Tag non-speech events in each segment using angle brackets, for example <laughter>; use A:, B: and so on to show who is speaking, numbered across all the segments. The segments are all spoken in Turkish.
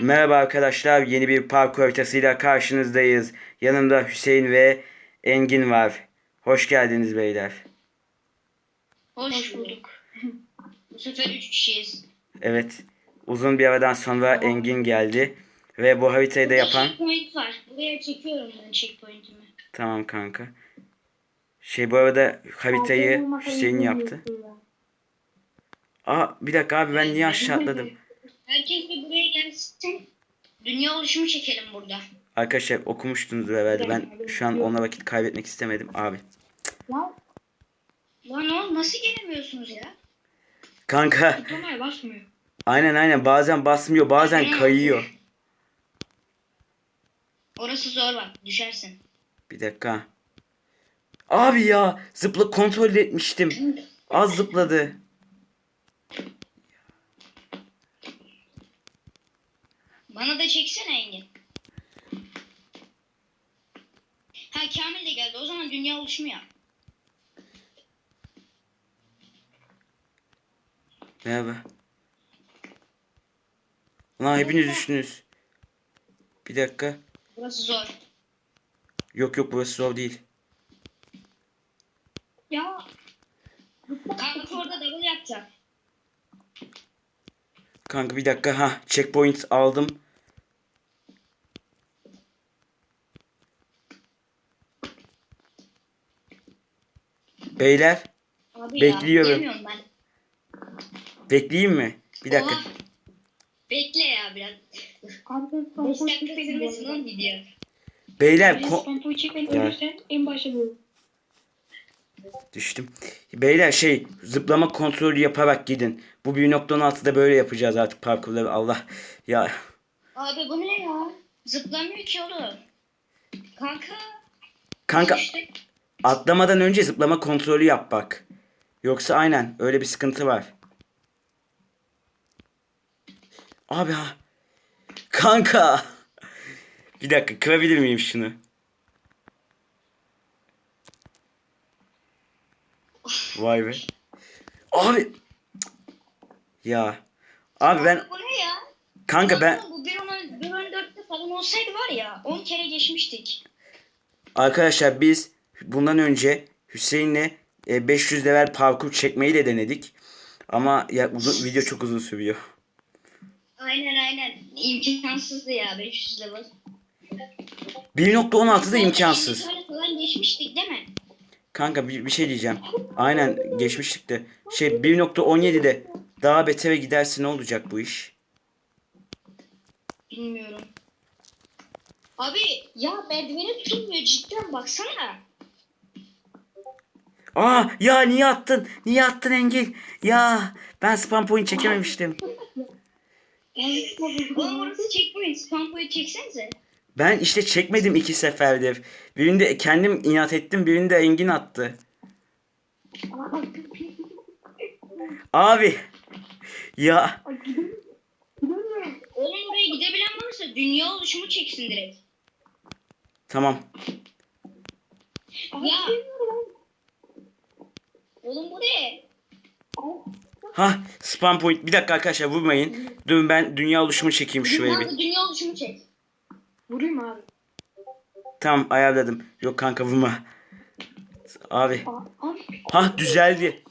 A: Merhaba arkadaşlar, yeni bir parkur haritasıyla karşınızdayız. Yanımda Hüseyin ve Engin var. Hoş geldiniz beyler.
B: hoş bulduk. <laughs> Bu sefer 3 kişiyiz.
A: Evet, uzun bir aradan sonra Engin geldi. Ve bu haritayı da yapan...
B: Checkpoint var. Buraya çekiyorum ben checkpoint'imi.
A: Tamam kanka. Şey bu arada haritayı Hüseyin yaptı. Aa bir dakika abi ben niye aşağı atladım?
B: Herkes de buraya gelsin. Dünya oluşumu çekelim burada.
A: Arkadaşlar okumuştunuz herhalde. Ben şu an ona vakit kaybetmek istemedim abi.
B: Lan oğlum nasıl gelemiyorsunuz ya?
A: Kanka <laughs>
B: Tıklamaya basmıyor.
A: aynen aynen bazen basmıyor bazen kayıyor.
B: Orası zor bak düşersin.
A: Bir dakika. Abi ya zıpla kontrol etmiştim. Az zıpladı.
B: Bana da çeksene Engin. Ha Kamil de geldi. O zaman dünya oluşumu yap.
A: Merhaba. Ulan hepiniz düştünüz. Bir dakika.
B: Burası zor.
A: Yok yok burası zor değil.
B: Ya. Kanka orada double yapacak.
A: Kanka bir dakika ha checkpoint aldım. Beyler
B: Abi
A: Bekliyorum.
B: ya. Ben.
A: bekleyeyim mi? Bir dakika.
B: Oha. Bekle ya biraz.
C: Abi
B: 5
C: spampoyu
B: dakika sürmesin lan video.
A: Beyler ko-
C: en böyle.
A: Düştüm. Beyler şey zıplama kontrolü yaparak gidin. Bu 1.16'da böyle yapacağız artık parkurları. Allah ya.
B: Abi bu ne ya? Zıplamıyor ki oğlum. Kanka.
A: Kanka
B: işte.
A: atlamadan önce zıplama kontrolü yap bak. Yoksa aynen öyle bir sıkıntı var. Abi ha. Kanka. Bir dakika kırabilir miyim şunu? Vay be. Abi. Ya. Abi ben
B: Bu ne ya?
A: kanka ben
B: Bu 1.14'te falan olsaydı var ya 10 kere geçmiştik.
A: Arkadaşlar biz bundan önce Hüseyin'le e, 500 level parkur çekmeyi de denedik. Ama ya uzun video çok uzun sürüyor.
B: Aynen aynen. İmkansızdı ya 500 level.
A: 1.16 da imkansız.
B: 50 tane falan geçmiştik değil mi?
A: Kanka bir, bir şey diyeceğim. Aynen geçmiştik de. Şey 1.17'de daha betere giderse ne olacak bu iş?
B: Bilmiyorum. Abi ya merdiveni tutmuyor cidden baksana.
A: Aa ya niye attın? Niye attın Engin? Ya ben spam point çekememiştim. <laughs>
B: Oğlum orası checkpoint. Spam point çeksenize.
A: Ben işte çekmedim iki seferdir. Birinde kendim inat ettim, birinde Engin attı. Abi. Ya
B: Oğlum oraya gidebilen varsa dünya oluşumu çeksin direkt.
A: tamam.
B: Ya. Oğlum bu ne?
A: Ha spam point. Bir dakika arkadaşlar vurmayın. Dur ben dünya oluşumu çekeyim şuraya bir.
B: Dünya oluşumu çek.
C: Vurayım abi.
A: Tamam ayarladım. Yok kanka vurma. Abi.
C: Aa, Abi
A: Ha düzeldi.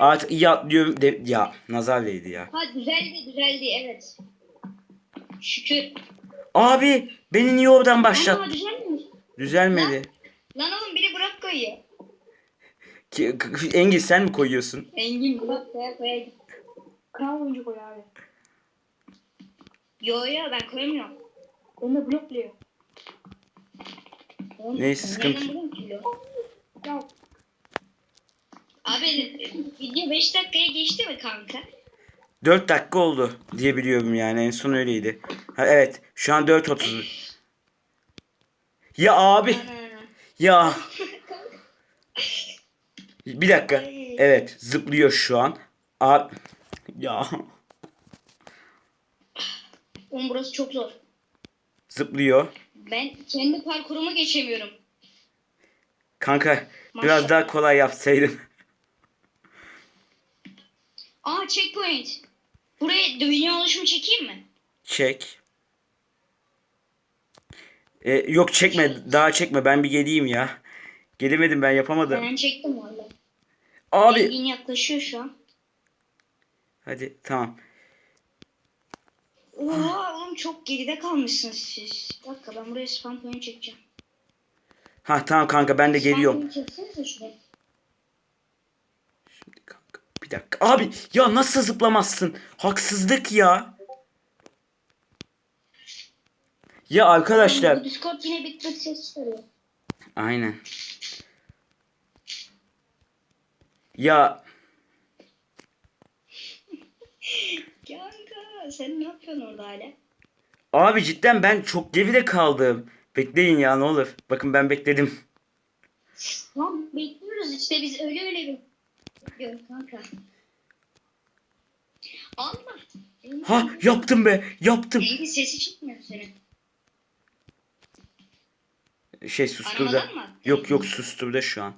A: Artık iyi atlıyorum. De ya nazar değdi ya.
B: Ha düzeldi düzeldi evet. Şükür.
A: Abi beni niye oradan başlat?
B: Ama düzelmemiş.
A: Düzelmedi.
B: Lan oğlum biri bırak koyuyor.
A: Ki, Engin sen mi koyuyorsun?
B: Engin bırak koya koya
C: kral oyuncu koy abi.
B: Yo yo ben koyamıyorum.
C: De blokluyor.
A: Neyse, sıkıntı-?
C: Ya
B: Abi video 5 dakikaya geçti mi kanka?
A: 4 dakika oldu diye biliyorum yani en son öyleydi. Ha, evet şu an 4.30. Ya abi <laughs> ya. Bir dakika. Evet zıplıyor şu an. Abi ya
B: Oğlum burası çok zor.
A: Zıplıyor.
B: Ben kendi parkurumu geçemiyorum.
A: Kanka biraz daha kolay yapsaydın.
B: Aa checkpoint. Buraya dünya oluşumu çekeyim mi?
A: Çek. E, yok çekme daha çekme ben bir geleyim ya. Gelemedim ben yapamadım.
B: Ben çektim valla.
A: Abi
B: Engin yaklaşıyor şu an.
A: hadi tamam.
B: Oha oğlum çok geride kalmışsınız siz. Bir dakika ben buraya spam point çekeceğim.
A: Ha tamam kanka ben de geliyorum. Şimdi kanka bir dakika. Abi ya nasıl zıplamazsın? Haksızlık ya. Ya arkadaşlar.
B: Bu Discord yine bir tık ses çıkarıyor.
A: Aynen. Ya <laughs>
B: Kanka sen ne yapıyorsun orada hala?
A: abi cidden ben çok geride kaldım. Bekleyin ya ne olur. Bakın ben bekledim.
B: Tamam bekliyoruz işte biz öyle öyle bekliyoruz kanka. Allah.
A: Ha yaptım be yaptım.
B: Engin sesi çıkmıyor senin.
A: Şey susturdu.
B: Aramadan mı?
A: Yok yok susturdu şu an.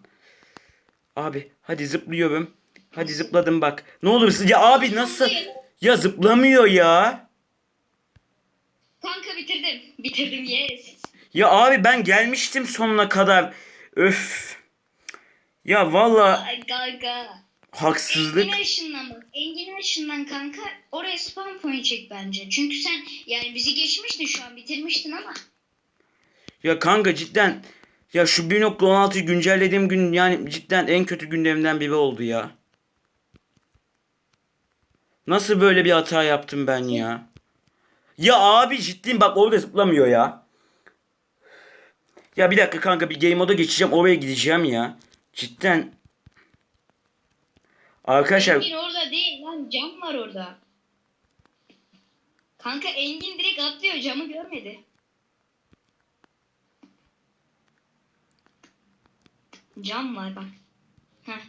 A: Abi hadi zıplıyorum. Hadi zıpladım bak. Ne olursun ya abi nasıl? Ya zıplamıyor ya.
B: Kanka bitirdim. <laughs> Bitirdim yes.
A: Ya abi ben gelmiştim sonuna kadar. Öf. Ya valla
B: Ay kanka.
A: haksızlık.
B: Engin ışından bak. Engin ışından kanka oraya spam point çek bence. Çünkü sen yani bizi geçmiştin şu an bitirmiştin ama.
A: Ya kanka cidden ya şu 1.16'yı güncellediğim gün yani cidden en kötü günlerimden biri oldu ya. Nasıl böyle bir hata yaptım ben ya? Ya abi ciddiyim bak orada zıplamıyor ya. Ya bir dakika kanka bir game moda geçeceğim oraya gideceğim ya. Cidden. Arkadaşlar
B: Engin orada değil lan cam var orada. Kanka Engin direkt atlıyor camı görmedi. Cam var bak. Heh.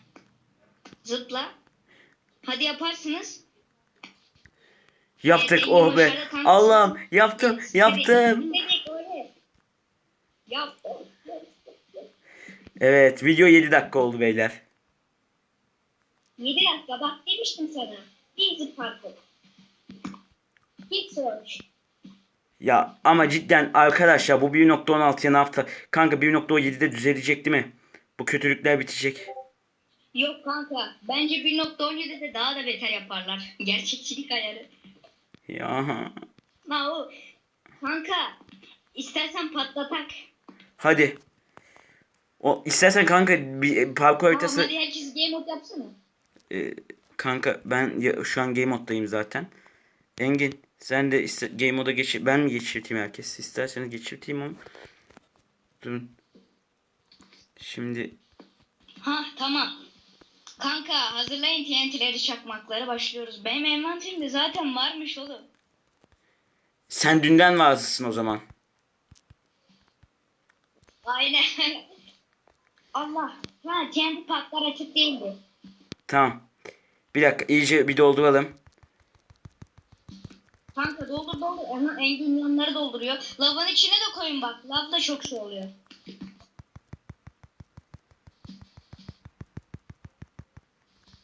B: Zıpla. Hadi yaparsınız.
A: Yaptık oh be. Allah'ım yaptım yaptım. Evet video 7 dakika oldu beyler.
B: 7 dakika bak demiştim sana. Easy parkur. Hiç zormuş.
A: Ya ama cidden arkadaşlar bu 1.16'ya ne yaptı? Kanka 1.17'de düzelecek değil mi? Bu kötülükler bitecek.
B: Yok kanka. Bence 1.17'de daha da beter yaparlar. Gerçekçilik ayarı.
A: Ya.
B: Ha o. Kanka. istersen patlatak.
A: Hadi. O istersen kanka bir parkur haritası
B: hadi herkes game mode yapsana.
A: e, kanka ben ya- şu an game moddayım zaten. Engin sen de iste, game moda geç ben mi geçirteyim herkes? İsterseniz geçirteyim ama. Durun. Şimdi
B: Ha tamam. Kanka hazırlayın TNT'leri çakmakları başlıyoruz. Benim envanterimde zaten varmış oğlum.
A: sen dünden varsın o zaman.
B: Aynen. Allah. Ha TNT patlar açık değildi.
A: Tamam. Bir dakika iyice bir dolduralım.
B: Kanka doldur doldur. Engin yanları dolduruyor. Lavın içine de koyun bak. Lav da çok şey oluyor.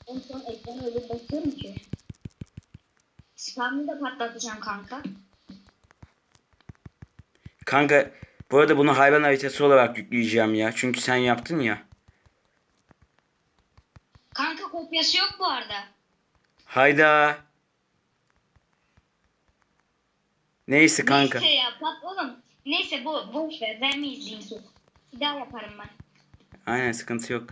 B: En son ekrana öyle bakıyorum ki. Spam'ı da patlatacağım kanka.
A: Kanka bu arada bunu hayvan haritası olarak yükleyeceğim ya. Çünkü sen yaptın ya.
B: Kanka kopyası yok bu arada.
A: Hayda. Neyse kanka.
B: Neyse ya pat oğlum. Neyse bu boş ver. Vermeyiz linki. Bir daha yaparım ben.
A: Aynen sıkıntı yok.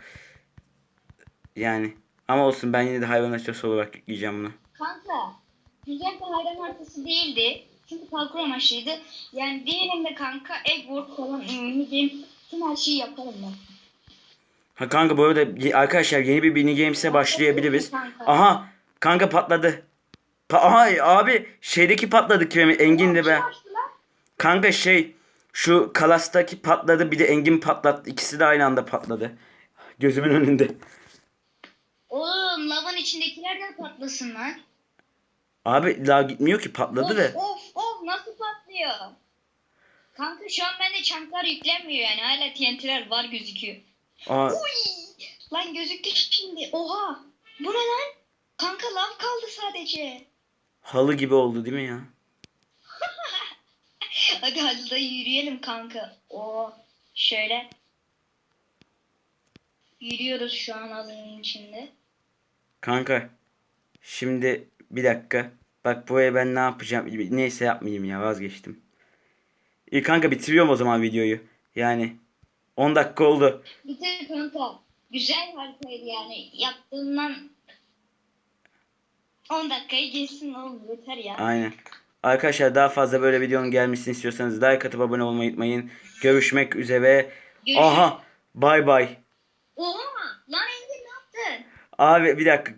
A: Yani ama olsun ben yine de hayvan haritası olarak yükleyeceğim bunu.
B: Kanka. Güzel bir hayran haritası değildi. Çünkü parkur amaçlıydı. Yani diğerinde kanka Eggward falan ümidiyim. Tüm her şeyi yaparım ben.
A: Ha kanka bu arada arkadaşlar yeni bir mini games'e başlayabiliriz. Aha kanka patladı. Pa- Aha abi şeydeki patladı kiremi Engin de ben. Kanka şey şu Kalas'taki patladı bir de Engin patlattı. İkisi de aynı anda patladı. Gözümün önünde.
B: Oğlum lavın içindekiler de patlasın lan.
A: Abi daha gitmiyor ki patladı
B: of,
A: ve.
B: of of nasıl patlıyor? Kanka şu an bende çanklar yüklenmiyor yani. Hala TNT'ler var gözüküyor.
A: Aa,
B: Uy! Lan gözüktü şimdi. Oha. Bu ne lan? Kanka lav kaldı sadece.
A: halı gibi oldu değil mi ya? <laughs>
B: Hadi hadi da yürüyelim kanka. O şöyle. Yürüyoruz şu an alanın içinde.
A: Kanka şimdi bir dakika. Bak buraya ben ne yapacağım? Neyse yapmayayım ya vazgeçtim. İyi kanka bitiriyorum o zaman videoyu. Yani 10 dakika oldu.
B: Bitir kanka. Güzel haritaydı yani. Yaptığından 10 dakikayı geçsin oğlum yeter ya.
A: Aynen. Arkadaşlar daha fazla böyle videonun gelmesini istiyorsanız like atıp abone olmayı unutmayın. Görüşmek üzere.
B: Görüşürüz.
A: Aha bay bay.
B: Oha! Lan Engin ne yaptın?
A: Abi bir dakika